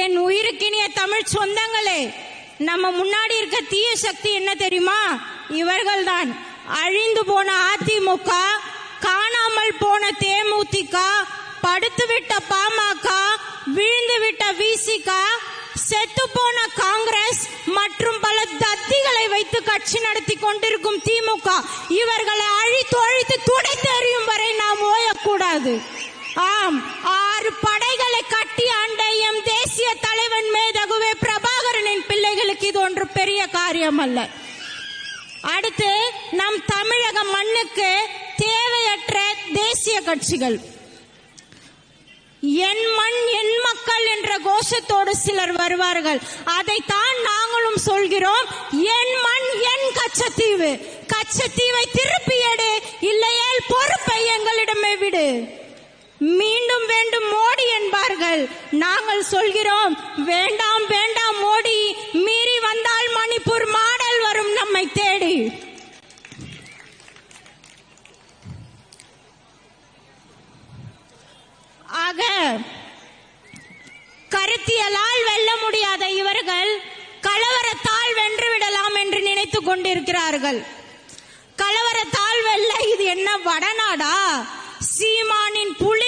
என் உயிருக்கினிய தமிழ் சொந்தங்களே நம்ம முன்னாடி இருக்க தீய சக்தி என்ன தெரியுமா? இவர்கள்தான். அழிந்து போன அதிமுக காணாமல் போன தேமுதிக படுத்துவிட்ட பாமக விழுந்துவிட்ட விசிக செத்து போன காங்கிரஸ் மற்றும் பல தத்திகளை வைத்து கட்சி நடத்தி கொண்டிருக்கும் திமுக இவர்களை அழித்து அழித்து துடைத்து எறியும் வரை நாம் ஓயக்கூடாது. ஆம் தேவன் மேதகுவே பிரபாகரனின் பிள்ளைகளுக்கு இது ஒன்று பெரிய காரியம் அல்ல அடுத்து நம் தமிழக மண்ணுக்கு தேவையற்ற தேசிய கட்சிகள். என் மண் என் மக்கள் என்ற கோஷத்தோடு சிலர் வருவார்கள். அதைத்தான் நாங்களும் சொல்கிறோம். என் மண் என் கச்சத்தீவு. கச்சத்தீவை திருப்பி எடு. இல்லையேல் பொறுப்பை எங்களிடமே விடு. மீண்டும் வேண்டும் மோடி நாங்கள் சொல்கிறோம் வேண்டாம் வேண்டாம் மோடி மீறி வந்தால் மணிப்பூர் மாடல் வரும் நம்மை தேடி. ஆக கருத்தியலால் வெல்ல முடியாத இவர்கள் கலவரத்தால் வென்று விடலாம் என்று நினைத்துக் கொண்டிருக்கிறார்கள். கலவரத்தால் வெல்ல இது என்ன வடநாடா? சீமானின் புலி